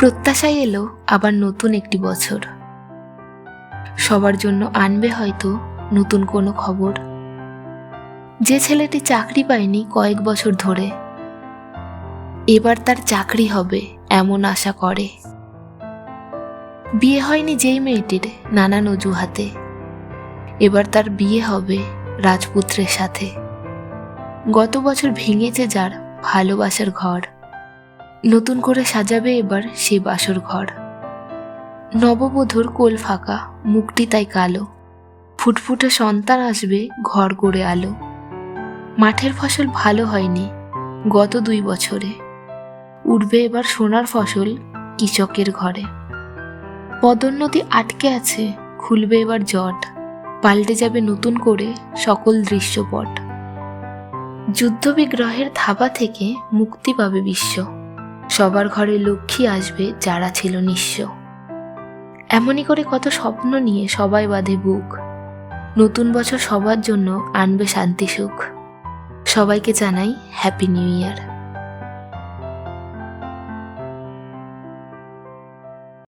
প্রত্যাশায় এলো আবার নতুন একটি বছর। সবার জন্য আনবে হয়তো নতুন কোনো খবর। যে ছেলেটি চাকরি পায়নি কয়েক বছর ধরে, এবার তার চাকরি হবে এমন আশা করে। বিয়ে হয়নি যেই মেয়েটির নানান অজুহাতে, এবার তার বিয়ে হবে রাজপুত্রের সাথে। গত বছর ভেঙেছে যার ভালোবাসার ঘর। নতুন করে সাজাবে এবার সে বাসর ঘর। নববধূর কোল ফাঁকা, মুখটি তাই কালো। ফুটফুটে সন্তান আসবে ঘর করে আলো। মাঠের ফসল ভালো হয়নি গত দুই বছরে। উঠবে এবার সোনার ফসল কৃষকের ঘরে। পদোন্নতি আটকে আছে, খুলবে এবার জট। পাল্টে যাবে নতুন করে সকল দৃশ্যপট। যুদ্ধবিগ্রহের থাবা থেকে মুক্তি পাবে বিশ্ব। সবার ঘরে লক্ষ্মী আসবে যারা ছিল নিঃস্ব। এমনই করে কত স্বপ্ন নিয়ে সবাই বাঁধে বুক। নতুন বছর সবার জন্য আনবে শান্তি সুখ। সবাইকে জানাই হ্যাপি নিউ ইয়ার